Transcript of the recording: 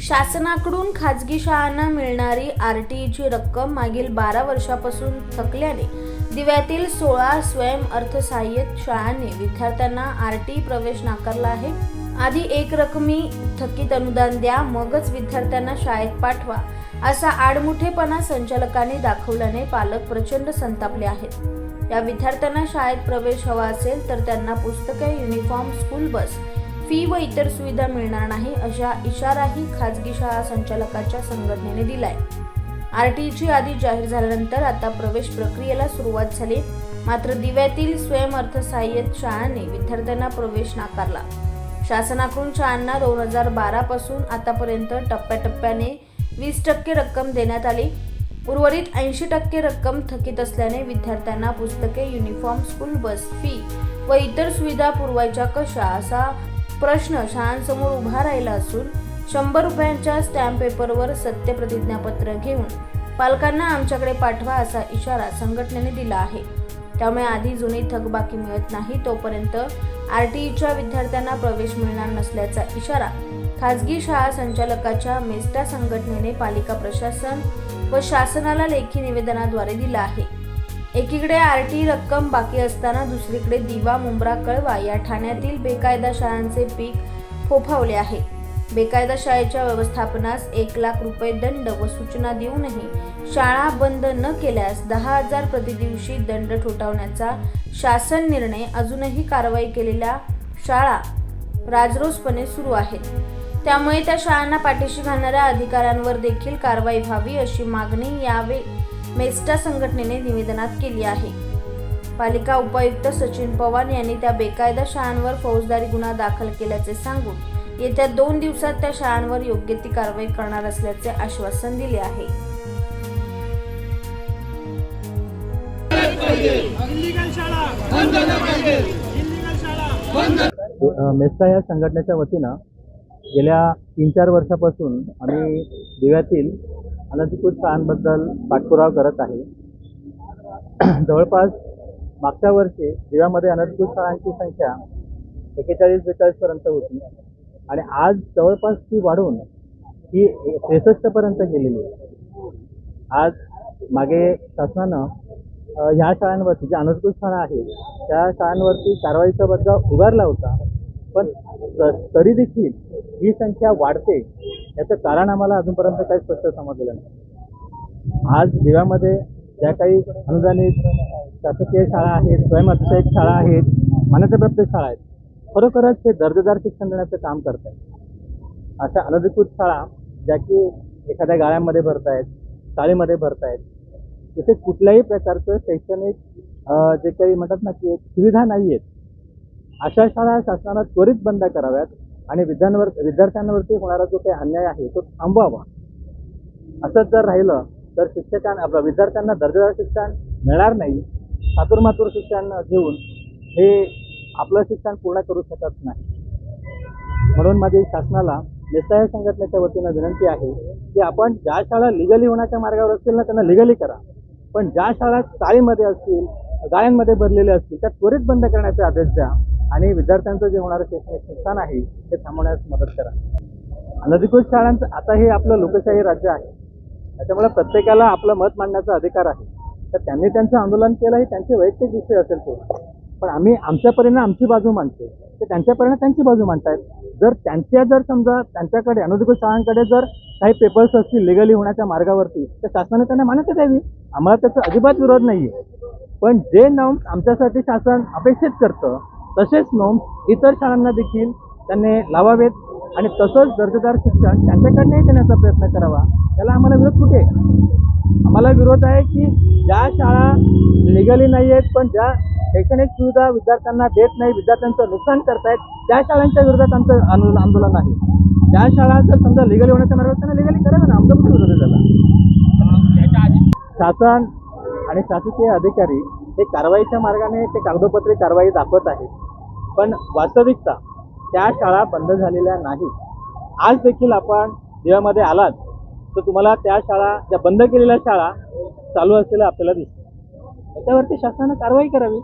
शासनाकडून खाजगी शाळांना मिळणारी आर टी ईची रक्कम मागील बारा वर्षापासून थकल्याने दिव्यातील सोळा स्वयं अर्थसहाय्यित शाळांनी विद्यार्थ्यांना आर टी प्रवेश नाकारला आहे. आधी एक रकमी थकीत अनुदान द्या मगच विद्यार्थ्यांना शाळेत पाठवा असा आडमुठेपणा संचालकांनी दाखवल्याने पालक प्रचंड संतापले आहेत. या विद्यार्थ्यांना शाळेत प्रवेश हवा असेल तर त्यांना पुस्तके युनिफॉर्म स्कूल बस फी व इतर सुविधा मिळणार नाही अशा इशाराही खाजगी शाळा संचालकाच्या संघटनेने दिलाय. आर टीची यादी जाहीर झाल्यानंतर आता प्रवेश प्रक्रियेला सुरुवात झाली. मात्र दिव्यातील स्वयंअर्थसहाय्यित शाळांनी विद्यार्थ्यांना प्रवेश नाकारला. शासनाकडून शाळांना दोन हजार बारा पासून आतापर्यंत टप्प्याटप्प्याने वीस टक्के रक्कम देण्यात आली. उर्वरित ऐंशी टक्के रक्कम थकीत असल्याने विद्यार्थ्यांना पुस्तके युनिफॉर्म स्कूल बस फी व इतर सुविधा पुरवायच्या कशा असा प्रश्न शाळांसमोर उभा राहिला असून शंभर रुपयांच्या स्टॅम्प पेपरवर सत्य प्रतिज्ञापत्र घेऊन पालकांना आमच्याकडे पाठवा असा इशारा संघटनेने दिला आहे. त्यामुळे आधी जुनी थकबाकी मिळत नाही तोपर्यंत आर टी ईच्या विद्यार्थ्यांना प्रवेश मिळणार नसल्याचा इशारा खाजगी शाळा संचालकाच्या मेस्टा संघटनेने पालिका प्रशासन व शासनाला लेखी निवेदनाद्वारे दिला आहे. एकीकडे आर टी रक्कम बाकी असताना दुसरीकडे दिवा मुंब्रा कळवा या ठाण्यातील बेकायदा शाळांचे पीक फोफावले आहे. बेकायदा शाळेच्या व्यवस्थापनास एक लाख रुपये दंड व सूचना देऊनही शाळा बंद न केल्यास दहा हजार प्रतिदिवशी दंड ठोठावण्याचा शासन निर्णय अजूनही कारवाई केलेल्या शाळा राजरोसपणे सुरू आहेत. त्यामुळे त्या शाळांना पाठीशी घालणाऱ्या अधिकाऱ्यांवर देखील कारवाई व्हावी अशी मागणी यावेळी मेस्टा संघटनेने निवेदनात केली आहे. पालिका उपायुक्त सचिन पवार यांनी त्या बेकायदा शाळांवर फौजदारी गुन्हा दाखल केल्याचे सांगून येत्या दोन दिवसात त्या शाळांवर योग्य ती कारवाई करणार असल्याचे आश्वासन दिले आहे. मेस्टा या संघटनेच्या वतीनं गेल्या तीन चार वर्षापासून आम्ही दिव्यातील अनधिकृत शाळांबद्दल पाठपुरावा करत आहे. जवळपास मागच्या वर्षी जिल्ह्यामध्ये अनधिकृत शाळांची संख्या एकेचाळीस बेचाळीसपर्यंत होती. आणि आज जवळपास ती वाढून ही त्रेसष्टपर्यंत गेलेली आहे. आज मागे शासनानं ह्या शाळांवरती ज्या अनधिकृत शाळा आहेत त्या शाळांवरती कारवाईचा बदला उभारला होता. पण तरी देखील ही संख्या वाढते. याचं कारण आम्हाला अजूनपर्यंत काही स्पष्ट समजलेलं नाही. आज दिव्यामध्ये ज्या काही अनुदानित शासकीय शाळा आहेत स्वयंअर्थसहाय्यक शाळा आहेत मान्यताप्राप्त शाळा आहेत खरोखरच ते दर्जेदार शिक्षण देण्याचं काम करत आहेत अशा अनधिकृत शाळा ज्या की एखाद्या गाळ्यामध्ये भरतायत शाळेमध्ये भरतायत तिथे कुठल्याही प्रकारचं शैक्षणिक जे काही म्हणतात ना की एक सुविधा नाही आहेत अशा शाळा शासनानं त्वरित बंद कराव्यात. आणि विद्यांवर विद्यार्थ्यांवरती होणारा जो काही अन्याय आहे तो थांबवावा. असंच जर राहिलं तर शिक्षकांना आपलं विद्यार्थ्यांना दर्जेदार शिक्षण मिळणार नाही. चातुर्मातुर शिक्षण घेऊन हे आपलं शिक्षण पूर्ण करू शकत नाही. म्हणून माझी शासनाला निस्ताय संघटनेच्या वतीनं विनंती आहे की आपण ज्या शाळा लिगली होण्याच्या मार्गावर असतील ना त्यांना लिगली करा. पण ज्या शाळा चाळीमध्ये असतील गाळ्यांमध्ये भरलेल्या असतील त्या त्वरित बंद करण्याचे आदेश द्या. आणि विद्यार्थ्यांचं जे होणारं शैक्षणिक नुकसान आहे ते थांबवण्यास मदत करा. अनधिकृत शाळांचं आता हे आपलं लोकशाही राज्य आहे. त्याच्यामुळे प्रत्येकाला आपलं मत मांडण्याचा अधिकार आहे. तर त्यांनी त्यांचं आंदोलन केलं हे त्यांचे वैयक्तिक विषय असेल तो. पण आम्ही आमच्या परीने आमची बाजू मांडतो ते त्यांच्या त्यांची बाजू मांडतायत. जर त्यांच्या जर समजा त्यांच्याकडे अनधिकृत शाळांकडे जर काही पेपर्स असतील लिगली होण्याच्या मार्गावरती तर शासनाने त्यांना मान्यता द्यावी. आम्हाला त्याचा अजिबात विरोध नाही आहे पण जे नाम आमच्यासाठी शासन अपेक्षित करतं तसेच नोम इतर शाळांना देखील त्यांनी लावावेत. आणि तसंच दर्जेदार शिक्षण त्यांच्याकडनंही देण्याचा प्रयत्न करावा. त्याला आम्हाला विरोध कुठे आहे? आम्हाला विरोध आहे की ज्या शाळा निघाली नाही आहेत पण ज्या शैक्षणिक सुविधा विद्यार्थ्यांना देत नाही विद्यार्थ्यांचं नुकसान करतायत त्या शाळांच्या विरोधात आमचं आंदोलन आंदोलन आहे. ज्या शाळा जर समजा लिगली होण्याचा मार्ग त्यांना लिगली करावं ना? आमचा कुठे विरोध आहे त्याला. शासन आणि शासकीय अधिकारी हे कारवाईच्या मार्गाने ते कागदोपत्री कारवाई दाखवत आहेत. पण वास्तविकता त्या शाळा बंद झालेल्या नाहीत. आज देखील आपण देवामध्ये आलात तर तुम्हाला त्या शाळा ज्या बंद केलेल्या शाळा चालू असलेल्या आपल्याला दिसतात त्याच्यावरती शासनानं कारवाई करावी.